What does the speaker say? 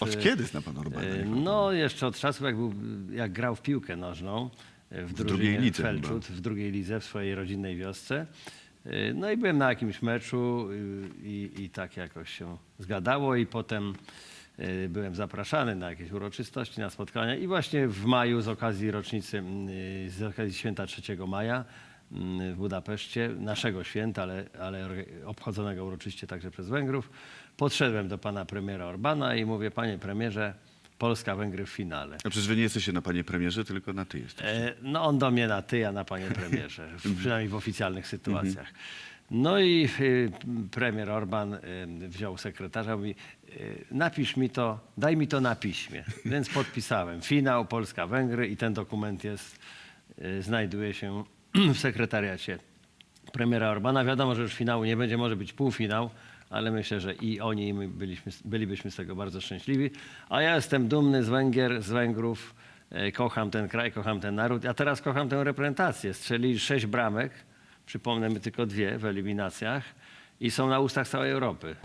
Od kiedy zna pan Orbana? E, No, jeszcze od czasu, jak, był, jak grał w piłkę nożną e, w, drużynie drugiej lidze Felczut, w drugiej lidze, w swojej rodzinnej wiosce. E, No i byłem na jakimś meczu i, i tak jakoś się zgadało i potem byłem zapraszany na jakieś uroczystości, na spotkania i właśnie w maju z okazji rocznicy, z okazji święta 3 maja w Budapeszcie, naszego święta, ale, ale obchodzonego uroczyście także przez Węgrów, podszedłem do pana premiera Orbana i mówię, panie premierze, Polska-Węgry w finale. A przecież wy nie jesteście na panie premierze, tylko na ty jesteście. E, No on do mnie na ty, a na panie premierze, w- przynajmniej w oficjalnych sytuacjach. No i y, premier Orban y, wziął sekretarza, mówi y, napisz mi to, daj mi to na piśmie. Więc podpisałem. Finał Polska-Węgry i ten dokument jest, y, znajduje się w sekretariacie premiera Orbana. Wiadomo, że już finału nie będzie, może być półfinał, ale myślę, że i oni, i my byliśmy, bylibyśmy z tego bardzo szczęśliwi. A ja jestem dumny z Węgier, z Węgrów. E, Kocham ten kraj, kocham ten naród. A teraz kocham tę reprezentację. Strzelili sześć bramek, przypomnę my tylko dwie w eliminacjach i są na ustach całej Europy.